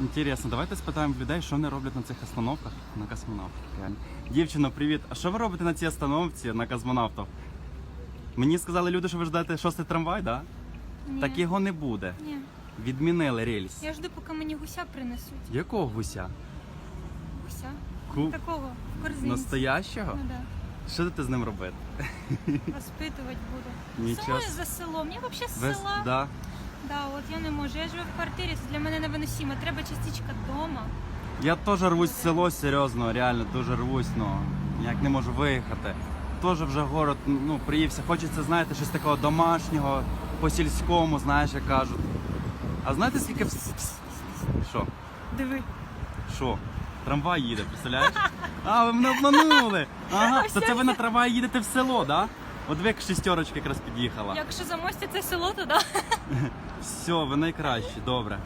Інтересно, давайте спитаємо в людей, що вони роблять на цих остановках на космонавтах. Дівчино, привіт. А що ви робите на цій остановці на космонавтах? Мені сказали люди, що ви ждете шостий трамвай, да? Ні. Так його не буде. Ні. Відмінили рельс. Я жду, поки мені гуся принесуть. Якого гуся? Гуся? Ку... Такого, в корзинці. Настоящого? Ну да. Що ти з ним робити? Розпитувати буду. Нічого. Сама за селом. Я взагалі з Ви... села. Да. Да, от я не можу. Я живу в квартирі, це для мене невиносимо. Треба частичка вдома. Я теж рвусь в село, серйозно, реально дуже рвусь, ну ніяк не можу виїхати. Теж вже город ну, приївся. Хочеться, знаєте, щось такого домашнього, по сільському, знаєш, як кажуть. А знаєте, скільки. Що? Диви. Що? Трамвай їде, представляєш? А, ви мене обманули! Ага, то це ви на трамвай їдете в село, да? От ви як шістерочка якраз під'їхала. Якщо замостяться село, то да. Все, ви найкращі, добре.